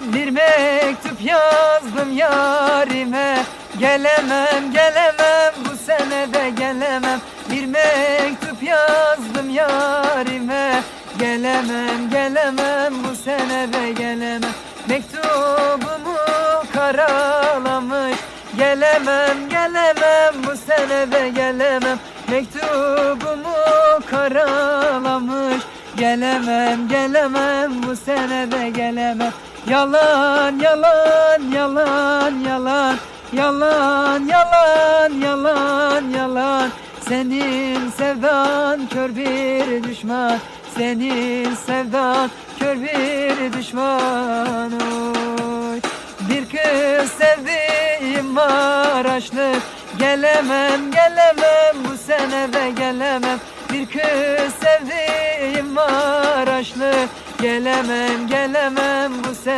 Bir mektup yazdım yarime. Gelemem gelemem bu sene de gelemem. Bir mektup yazdım yarime. Gelemem gelemem bu sene de gelemem. Mektubumu karalamış. Gelemem gelemem bu sene de gelemem. Mektubumu karalamış. Gelemem gelemem bu sene de gelemem Yalan yalan yalan yalan. Yalan yalan yalan yalan. Senin sevdan kör bir düşman. Senin sevdan kör bir düşman. Oy. Bir kız sevdiğim Maraşlı Gelemem gelemem bu sene de gelemem. Bir kız sevdiğim Maraşlı Gelemem gelemem bu sene